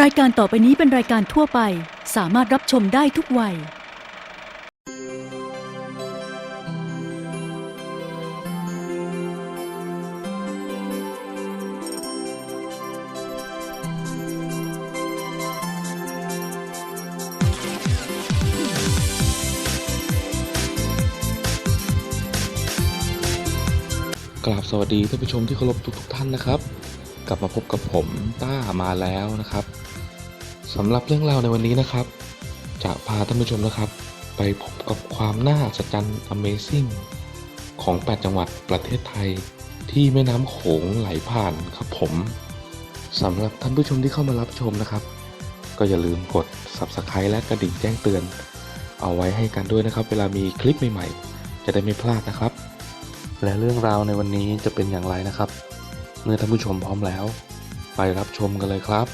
รายการต่อไปนี้เป็นรายการทั่วไป สามารถรับชมได้ทุกวัย กราบสวัสดีท่านผู้ชมที่เคารพทุกทท่านนะครับ ลับมาพบกับผมต้ามาแล้วนะครับสำหรับเรื่องราวในวันนี้นะครับ จะพาท่านผู้ชมนะครับ ไปพบกับความน่าอัศจรรย์ Amazing ของ 8 จังหวัดประเทศไทย ที่แม่น้ำโขงไหลผ่านครับผมสำหรับท่านผู้ชมที่เข้ามารับชมนะครับ ก็อย่าลืมกด Subscribe และกระดิ่งแจ้งเตือน เอาไว้ให้กันด้วยนะครับ เวลามีคลิปใหม่ๆ จะได้ไม่พลาดนะครับ และเรื่องราวในวันนี้จะเป็นอย่างไรนะครับ เมื่อท่านผู้ชมพร้อมแล้ว ไปรับชมกันเลยครับ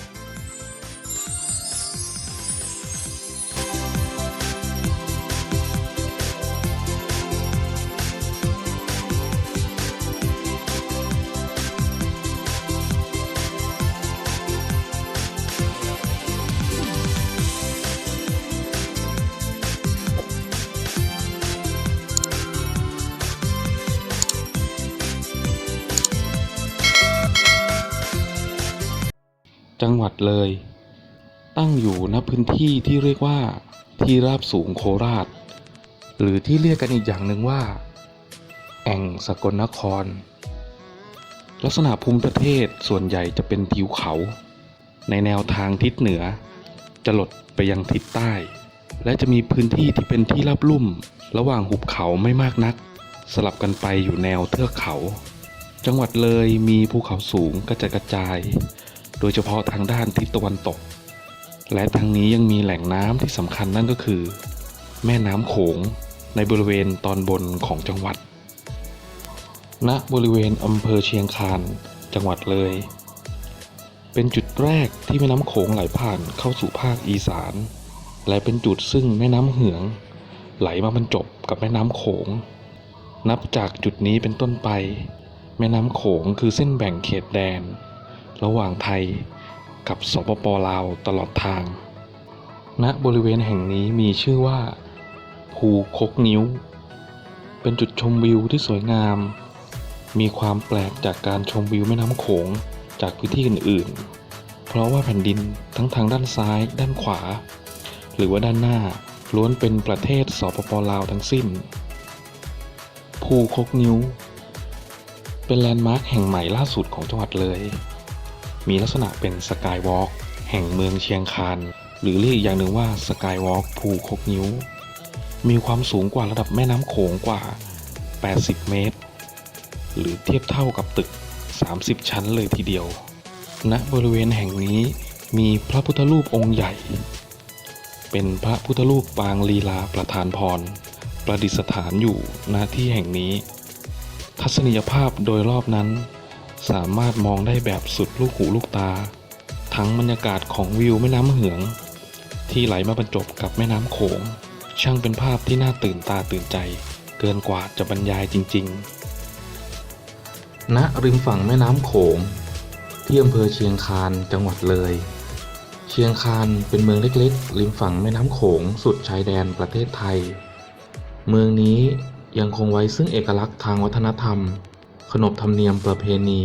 จังหวัดเลย ตั้งอยู่ณพื้นที่ที่เรียกว่าที่ราบสูงโคราช หรือที่เรียกกันอีกอย่างหนึ่งว่า แอ่งสกลนคร ลักษณะภูมิประเทศส่วนใหญ่จะเป็นทิวเขา ในแนวทางทิศเหนือ จะหลดไปยังทิศใต้ และจะมีพื้นที่ที่เป็นที่ราบลุ่ม ระหว่างหุบเขาไม่มากนัก สลับกันไปอยู่แนวเทือกเขา จังหวัดเลยมีภูเขาสูงกระจายกระจาย โดยเฉพาะทางด้านทิศตะวันตก และทางนี้ยังมีแหล่งน้ำที่สำคัญนั่นก็คือ แม่น้ำโขงในบริเวณตอนบนของจังหวัด ณ บริเวณอำเภอเชียงคานจังหวัดเลย เป็นจุดแรกที่แม่น้ำโขงไหลผ่านเข้าสู่ภาคอีสาน และเป็นจุดซึ่งแม่น้ำเหือง ไหลมาบรรจบกับแม่น้ำโขง นับจากจุดนี้เป็นต้นไป แม่น้ำโขงคือเส้นแบ่งเขตแดน ระหว่างไทยกับสปปลาวตลอดทาง ณ บริเวณแห่งนี้มีชื่อว่า ภูคกนิ้ว เป็นจุดชมวิวที่สวยงาม มีความแปลกจากการชมวิวแม่น้ำโขงจากพื้นที่อื่นๆ เพราะว่าแผ่นดินทั้งทางด้านซ้าย ด้านขวา หรือว่าด้านหน้าล้วนเป็นประเทศสปปลาวทั้งสิ้น ภูคกนิ้ว เป็นแลนด์มาร์คแห่งใหม่ล่าสุดของจังหวัดเลย มีลักษณะเป็นสกายวอล์กแห่งเมืองเชียงคานหรือเรียกอีกอย่างหนึ่งว่าสกายวอล์กภูคกนิ้ว มีความสูงกว่าระดับแม่น้ำโขงกว่า 80 เมตร หรือเทียบเท่ากับตึก 30 ชั้นเลยทีเดียวณบริเวณแห่งนี้มีพระพุทธรูปองค์ใหญ่ เป็นพระพุทธรูปปางลีลาประธานพร ประดิษฐานอยู่ณที่แห่งนี้ ทัศนียภาพโดยรอบนั้น สามารถมองได้แบบสุดลูกหูลูกตา ทั้งบรรยากาศของวิวแม่น้ำเหือง ที่ไหลมาบรรจบกับแม่น้ำโขง ช่างเป็นภาพที่น่าตื่นตาตื่นใจ เกินกว่าจะบรรยายจริง ๆ ณริมฝั่งแม่น้ำโขงที่อำเภอเชียงคานจังหวัดเลย เชียงคานเป็นเมืองเล็กๆ ริมฝั่งแม่น้ำโขงสุดชายแดนประเทศไทย เมืองนี้ยังคงไว้ซึ่งเอกลักษณ์ทางวัฒนธรรม ขนบธรรมเนียมประเพณี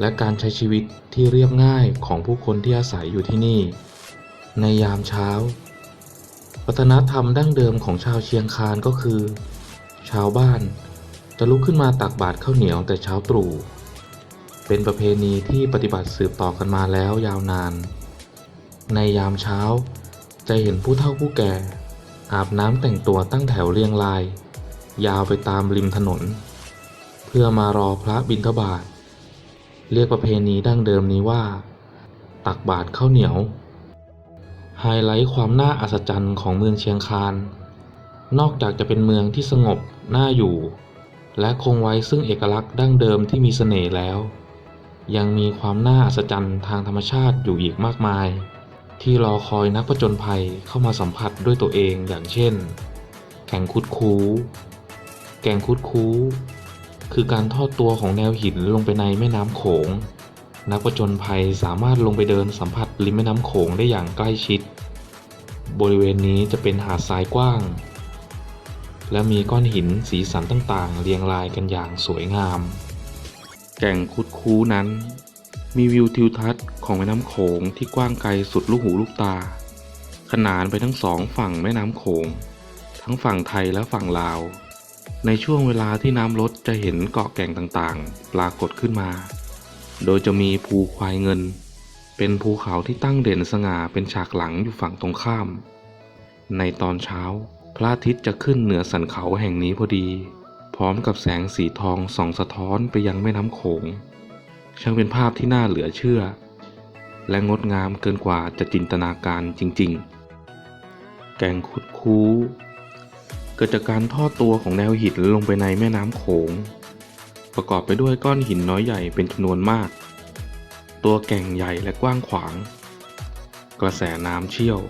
และการใช้ชีวิตที่เรียบง่ายของผู้คนที่อาศัยอยู่ที่นี่ ในยามเช้า วัฒนธรรมดั้งเดิมของชาวเชียงคานก็คือ ชาวบ้านจะลุกขึ้นมาตักบาตรข้าวเหนียวแต่เช้าตรู่เป็นประเพณีที่ปฏิบัติสืบต่อกันมาแล้วยาวนาน ในยามเช้า จะเห็นผู้เฒ่าผู้แก่ อาบน้ำแต่งตัวตั้งแถวเรียงราย ยาวไปตามริมถนน พื่อมารอพระบิณฑบาต เรียกประเพณีดั้งเดิมนี้ว่า ตักบาตรข้าวเหนียว ไฮไลท์ความน่าอัศจรรย์ของเมืองเชียงคาน นอกจากจะเป็นเมืองที่สงบน่าอยู่ และคงไว้ซึ่งเอกลักษณ์ดั้งเดิมที่มีเสน่ห์แล้ว ยังมีความน่าอัศจรรย์ทางธรรมชาติอยู่อีกมากมาย ที่รอคอยนักผจญภัยเข้ามาสัมผัสด้วยตัวเองอย่างเช่นแข่งคุดคู แกงคุดคู คือการทอดตัวของแนวหินลงไปในแม่น้ำโขง นักผจญภัยสามารถลงไปเดินสัมผัสริมแม่น้ำโขงได้อย่างใกล้ชิด บริเวณนี้จะเป็นหาดทรายกว้าง และมีก้อนหินสีสันต่างๆ เรียงรายกันอย่างสวยงาม แก่งคุดคูนั้น มีวิวทิวทัศน์ของแม่น้ำโขงที่กว้างไกลสุดลูกหูลูกตา ขนานไปทั้งสองฝั่งแม่น้ำโขง ทั้งฝั่งไทยและฝั่งลาว ในช่วงเวลาที่น้ำลดจะเห็นเกาะแก่งต่างๆ ปรากฏขึ้นมา โดยจะมีภูควายเงิน เป็นภูเขาที่ตั้งเด่นสง่าเป็นฉากหลังอยู่ฝั่งตรงข้าม ในตอนเช้า พระอาทิตย์จะขึ้นเหนือสันเขาแห่งนี้พอดี พร้อมกับแสงสีทองส่องสะท้อนไปยังแม่น้ำโขง ช่างเป็นภาพที่น่าเหลือเชื่อ และงดงามเกินกว่าจะจินตนาการจริง ๆ แก่งคุดคู กิดจากการทอดตัวของแนวหินลงไปในแม่น้ำโขง ประกอบไปด้วยก้อนหินน้อยใหญ่เป็นจำนวนมาก ตัวแก่งใหญ่และกว้างขวาง กระแสน้ำเชี่ยว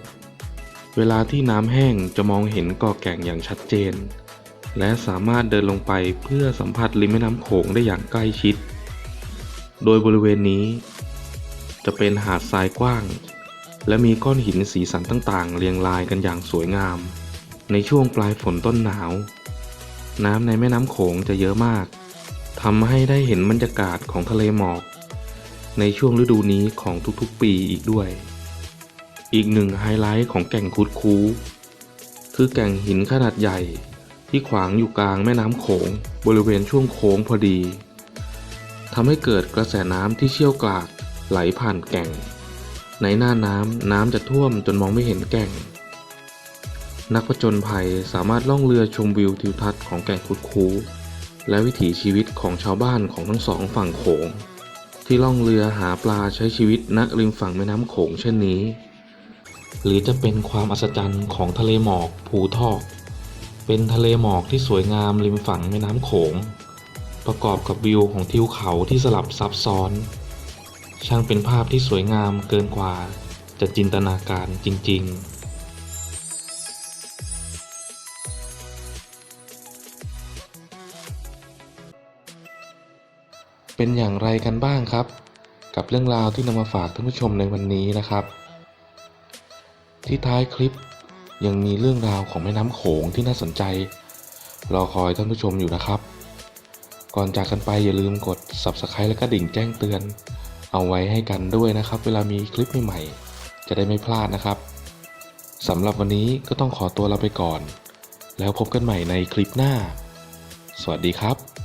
เวลาที่น้ำแห้งจะมองเห็นกาะแก่งอย่างชัดเจน และสามารถเดินลงไปเพื่อสัมผัสริมแม่น้ำโขงได้อย่างใกล้ชิด โดยบริเวณนี้ จะเป็นหาดทรายกว้าง และมีก้อนหินสีสันต่างๆ เรียงรายกันอย่างสวยงาม ในช่วงปลายฝนต้นหนาว น้ำในแม่น้ำโขงจะเยอะมากทำให้ได้เห็นบรรยากาศของทะเลหมอก ในช่วงฤดูนี้ของทุกๆปีอีกด้วย อีกหนึ่งไฮไลท์ของแก่งคุดคูคือแก่งหินขนาดใหญ่ที่ขวางอยู่กลางแม่น้ำโขงบริเวณช่วงโค้งพอดีทำให้เกิดกระแสน้ำที่เชี่ยวกรากไหลผ่านแก่ง ในหน้าน้ำน้ำจะท่วมจนมองไม่เห็นแก่ง นักผจญภัยสามารถล่องเรือชมวิวทิวทัศน์ของแก่งคุดคูและวิถีชีวิตของชาวบ้านของทั้งสองฝั่งโขง ที่ล่องเรือหาปลาใช้ชีวิตณริมฝั่งแม่น้ำโขงเช่นนี้ หรือจะเป็นความอัศจรรย์ของทะเลหมอกภูทอก เป็นทะเลหมอกที่สวยงามริมฝั่งแม่น้ำโขง ประกอบกับวิวของทิวเขาที่สลับซับซ้อน ช่างเป็นภาพที่สวยงามเกินกว่าจะจินตนาการจริง ๆ เป็นอย่างไรกันบ้างครับ กับเรื่องราวที่นำมาฝากท่านผู้ชมในวันนี้นะครับ ที่ท้ายคลิปยังมีเรื่องราวของแม่น้ำโขงที่น่าสนใจ รอคอยท่านผู้ชมอยู่นะครับ ก่อนจากกันไปอย่าลืมกด Subscribe และกระดิ่งแจ้งเตือน เอาไว้ให้กันด้วยนะครับ เวลามีคลิปใหม่ๆจะได้ไม่พลาดนะครับสำหรับวันนี้ก็ต้องขอตัวลาไปก่อน แล้วพบกันใหม่ในคลิปหน้า สวัสดีครับ